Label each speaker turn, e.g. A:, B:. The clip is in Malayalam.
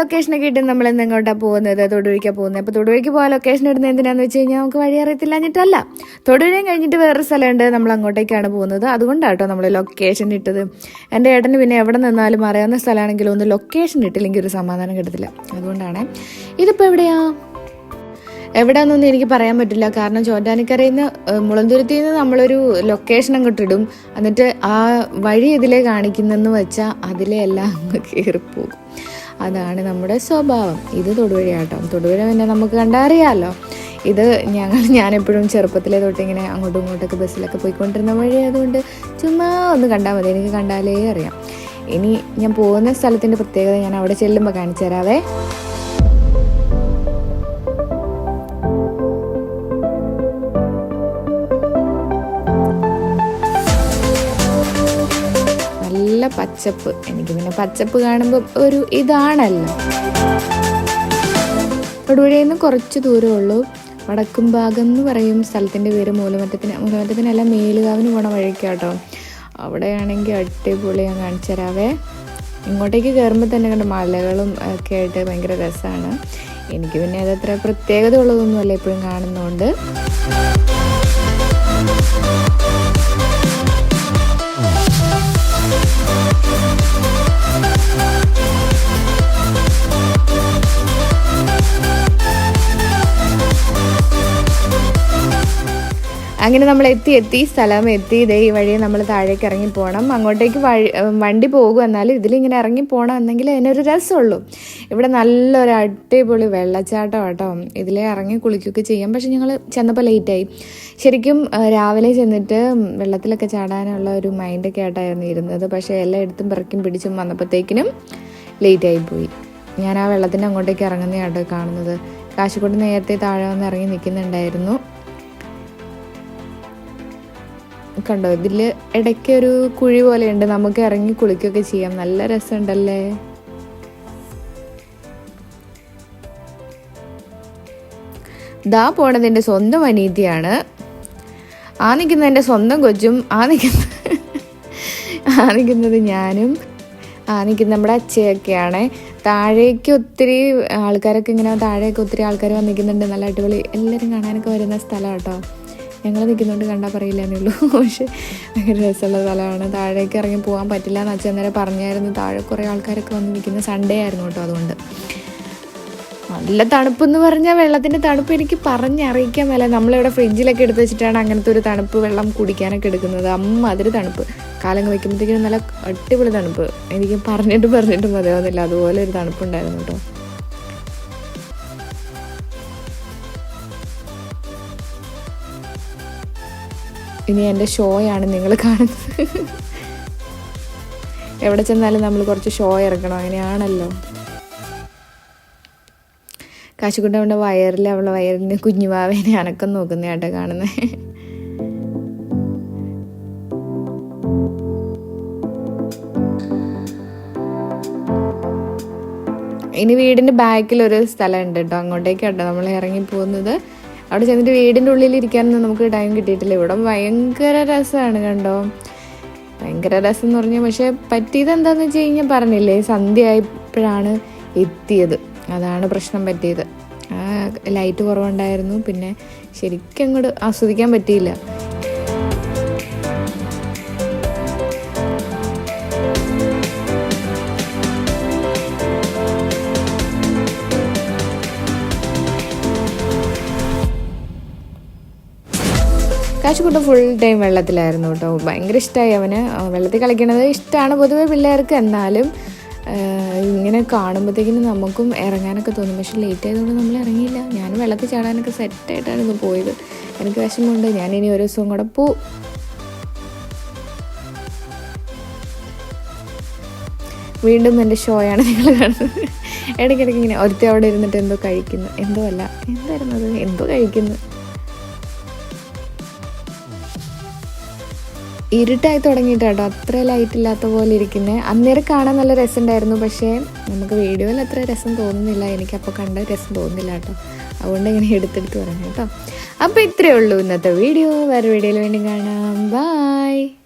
A: ലൊക്കേഷനൊക്കെ ഇട്ട് നമ്മൾ ഇന്ന് എങ്ങോട്ടാണ് പോകുന്നത്? തൊടുപുഴയ്ക്കാണ് പോകുന്നത്. അപ്പോൾ തൊടുപുഴയ്ക്ക് പോകാൻ ലൊക്കേഷൻ ഇടുന്നത് എന്തിനാന്ന് വെച്ച് കഴിഞ്ഞാൽ നമുക്ക് വഴി അറിയത്തില്ല എന്നിട്ടല്ല തൊടുപുഴയും കഴിഞ്ഞിട്ട് വേറൊരു സ്ഥലമുണ്ട്. നമ്മൾ അങ്ങോട്ടേക്കാണ് പോകുന്നത്. അതുകൊണ്ടാണ് കേട്ടോ നമ്മൾ ലൊക്കേഷൻ ഇട്ടത്. എന്റെ ഏട്ടന് പിന്നെ എവിടെ നിന്നാലും അറിയാവുന്ന സ്ഥലമാണെങ്കിലും ഒന്ന് ലൊക്കേഷൻ ഇട്ടില്ലെങ്കിൽ ഒരു സമാധാനം കിട്ടത്തില്ല. അതുകൊണ്ടാണ്. ഇതിപ്പോൾ എവിടെയാ? എവിടെയാണെന്നൊന്നും എനിക്ക് പറയാൻ പറ്റില്ല. കാരണം ചോറ്റാനിക്കരയിൽ നിന്ന് മുളന്തുരുത്തിൽ നിന്ന് നമ്മളൊരു ലൊക്കേഷൻ അങ്ങോട്ട് ഇടും. എന്നിട്ട് ആ വഴി ഇതിലേ കാണിക്കുന്നെന്ന് വെച്ചാൽ അതിലെ എല്ലാം അങ്ങ് കയറിപ്പോകും അതാണ് നമ്മുടെ സ്വഭാവം. ഇത് തൊടുവഴിയാട്ടോ തൊടുപുഴ പിന്നെ നമുക്ക് കണ്ടറിയാമല്ലോ ഇത് ഞങ്ങൾ ഞാനെപ്പോഴും ചെറുപ്പത്തിലെ തൊട്ട് ഇങ്ങനെ അങ്ങോട്ടും ഇങ്ങോട്ടൊക്കെ ബസ്സിലൊക്കെ പോയിക്കൊണ്ടിരുന്ന വഴി അതുകൊണ്ട് ചുമ്മാ ഒന്ന് കണ്ടാൽ മതി. എനിക്ക് കണ്ടാലേ അറിയാം. ഇനി ഞാൻ പോകുന്ന സ്ഥലത്തിന്റെ പ്രത്യേകത ഞാൻ അവിടെ ചെല്ലുമ്പോൾ കാണിച്ചു തരാവേ നല്ല പച്ചപ്പ്. എനിക്ക് പിന്നെ പച്ചപ്പ് കാണുമ്പോൾ ഒരു ഇതാണല്ലോ. തൊടുപുഴയിൽ നിന്ന് കുറച്ച് ദൂരമുള്ളൂ വടക്കും ഭാഗം എന്ന് പറയും സ്ഥലത്തിന്റെ പേര് മൂലമറ്റത്തിന് മൂലമറ്റത്തിനല്ല മേലുകാവിന് പോണ വഴിക്കാട്ടോ. അവിടെയാണെങ്കിൽ അടിപൊളി ഞാൻ കാണിച്ചു തരാവേ ഇങ്ങോട്ടേക്ക് കയറുമ്പോൾ തന്നെ കണ്ട് മലകളും ഒക്കെ ആയിട്ട് ഭയങ്കര രസമാണ് എനിക്ക് പിന്നെ അതത്ര പ്രത്യേകത ഉള്ളതൊന്നുമല്ല എപ്പോഴും കാണുന്നതുകൊണ്ട് അങ്ങനെ നമ്മൾ എത്തി എത്തി സ്ഥലം എത്തി. ഇതേ ഈ വഴി നമ്മൾ താഴേക്ക് ഇറങ്ങി പോകണം അങ്ങോട്ടേക്ക് വഴി വണ്ടി പോകും. എന്നാലും ഇതിലിങ്ങനെ ഇറങ്ങി പോകണം എന്നെങ്കിൽ അതിനൊരു രസമുള്ളൂ. ഇവിടെ നല്ലൊരു അടിപൊളി വെള്ളച്ചാട്ടം കേട്ടോ ഇതിലേ ഇറങ്ങി കുളിക്കുകയൊക്കെ ചെയ്യാം. പക്ഷെ ഞങ്ങൾ ചെന്നപ്പോൾ ലേറ്റായി. ശരിക്കും രാവിലെ ചെന്നിട്ട് വെള്ളത്തിലൊക്കെ ചാടാനുള്ള ഒരു മൈൻഡൊക്കെ ആയിട്ടായിരുന്നു ഇരുന്നത്. പക്ഷേ എല്ലായിടത്തും പിറക്കും പിടിച്ചും വന്നപ്പോഴത്തേക്കിനും ലേറ്റായി പോയി. ഞാൻ ആ വെള്ളത്തിന്റെ അങ്ങോട്ടേക്ക് ഇറങ്ങുന്നതാട്ടോ കാണുന്നത്. കാശിക്കോട്ട് നേരത്തെ താഴെ വന്ന് ഇറങ്ങി നിൽക്കുന്നുണ്ടായിരുന്നു. കണ്ടോ ഇതിൽ ഇടയ്ക്ക് ഒരു കുഴി പോലെയുണ്ട്. നമുക്ക് ഇറങ്ങി കുളിക്കുകയൊക്കെ ചെയ്യാം. നല്ല രസമുണ്ടല്ലേ? ദാ പോണത് എന്റെ സ്വന്തം അനീതിയാണ്. ആ നിൽക്കുന്ന എന്റെ സ്വന്തം കൊച്ചും ആ നിൽക്കുന്ന ആ നിൽക്കുന്നത് ഞാനും ആ നിൽക്കുന്ന നമ്മുടെ അച്ഛയൊക്കെയാണ്. താഴേക്ക് ഒത്തിരി ആൾക്കാരൊക്കെ ഇങ്ങനെ താഴേക്ക് ഒത്തിരി ആൾക്കാർ വന്നിരിക്കുന്നുണ്ട്. നല്ല അടിപൊളി എല്ലാവരും കാണാനൊക്കെ വരുന്ന സ്ഥലം കേട്ടോ. ഞങ്ങൾ നിൽക്കുന്നതുകൊണ്ട് കണ്ടാൽ പറയില്ല എന്നുള്ളൂ പക്ഷേ ഭയങ്കര രസമുള്ള സ്ഥലമാണ്. താഴേക്ക് ഇറങ്ങി പോകാൻ പറ്റില്ല എന്ന് അച്ഛൻ നേരെ പറഞ്ഞായിരുന്നു. താഴെ കുറേ ആൾക്കാരൊക്കെ വന്ന് നിൽക്കുന്ന സൺഡേ ആയിരുന്നു കേട്ടോ അതുകൊണ്ട്. നല്ല തണുപ്പെന്ന് പറഞ്ഞാൽ വെള്ളത്തിന്റെ തണുപ്പ് എനിക്ക് പറഞ്ഞറിയിക്കാൻ മേല. നമ്മളിവിടെ ഫ്രിഡ്ജിലൊക്കെ എടുത്ത് വെച്ചിട്ടാണ് അങ്ങനത്തെ ഒരു തണുപ്പ് വെള്ളം കുടിക്കാനൊക്കെ എടുക്കുന്നത്. അമ്മ അതിൽ തണുപ്പ്. കാലങ്ങൾ വയ്ക്കുമ്പോഴത്തേക്കും നല്ല അടിപൊളി തണുപ്പ്. എനിക്ക് പറഞ്ഞിട്ട് പറഞ്ഞിട്ട് മതിയാവുന്നില്ല. അതുപോലെ ഒരു തണുപ്പുണ്ടായിരുന്നു കേട്ടോ. ഇനി എന്റെ ഷോയാണ് നിങ്ങൾ കാണുന്നത്. എവിടെ ചെന്നാലും നമ്മൾ കുറച്ച് ഷോ ഇറക്കണം അങ്ങനെയാണല്ലോ. കാശുകുട്ട അവളുടെ വയറിൽ അവളുടെ വയറിന് കുഞ്ഞുവാവേനെ അനക്കം നോക്കുന്ന ആട്ടോ കാണുന്നത് ഇനി വീടിന്റെ ബാക്കിൽ ഒരു സ്ഥലം ഉണ്ട് കേട്ടോ അങ്ങോട്ടേക്ക് കേട്ടോ നമ്മൾ ഇറങ്ങി പോകുന്നത്. അവിടെ ചെന്നിട്ട് വീടിന്റെ ഉള്ളിൽ ഇരിക്കാനൊന്നും നമുക്ക് ടൈം കിട്ടിയിട്ടില്ല. ഇവിടെ ഭയങ്കര രസമാണ് കണ്ടോ? ഭയങ്കര രസം എന്ന് പറഞ്ഞാൽ പക്ഷേ പറ്റിയത് എന്താണെന്ന് വെച്ച് കഴിഞ്ഞാൽ പറഞ്ഞില്ലേ സന്ധ്യ ആയപ്പോഴാണ് എത്തിയത്. അതാണ് പ്രശ്നം പറ്റിയത്. ലൈറ്റ് കുറവുണ്ടായിരുന്നു. പിന്നെ ശരിക്കും അങ്ങോട്ട് ആസ്വദിക്കാൻ പറ്റിയില്ല. കാശുകുട്ടൻ ഫുൾ ടൈം വെള്ളത്തിലായിരുന്നു കേട്ടോ. ഭയങ്കര ഇഷ്ടമായി അവന്. വെള്ളത്തിൽ കളിക്കണത് ഇഷ്ടമാണ് പൊതുവെ പിള്ളേർക്ക്. എന്നാലും ഇങ്ങനെ കാണുമ്പോഴത്തേക്കിനും നമുക്കും ഇറങ്ങാനൊക്കെ തോന്നും. പക്ഷെ ലേറ്റ് ആയതുകൊണ്ട് നമ്മൾ ഇറങ്ങിയില്ല. ഞാൻ വെള്ളത്തിൽ ചാടാനൊക്കെ സെറ്റായിട്ടാണ് ഇന്ന് പോയത്. എനിക്ക് വിഷമമുണ്ട്. ഞാൻ ഇനി ഒരു ദിവസവും കൂടെ പോവും വീണ്ടും എന്റെ ഷോയാണ് നിങ്ങൾ കാണുന്നത്. ഇടയ്ക്കിടയ്ക്ക് ഇങ്ങനെ ഒരുത്തി അവിടെ ഇരുന്നിട്ട് എന്തോ കഴിക്കുന്നു. എന്തോ അല്ല. എന്തായിരുന്നു അത്? എന്തോ കഴിക്കുന്നു. ഇരുട്ടായി തുടങ്ങിയിട്ട് അത്ര ലൈറ്റ് ഇല്ലാത്ത പോലെ ഇരിക്കുന്നത് അന്നേരം കാണാൻ നല്ല രസം ഉണ്ടായിരുന്നു പക്ഷേ നമുക്ക് വീഡിയോയിൽ അത്ര രസം തോന്നുന്നില്ല. എനിക്കപ്പോൾ കണ്ട രസം തോന്നുന്നില്ല കേട്ടോ. അതുകൊണ്ട് ഇങ്ങനെ എടുത്തെടുത്ത് പറഞ്ഞു കേട്ടോ. അപ്പോൾ ഇത്രയേ ഉള്ളൂ ഇന്നത്തെ വീഡിയോ. വേറെ വീഡിയോയിൽ വേണ്ടി കാണാം. ബായ്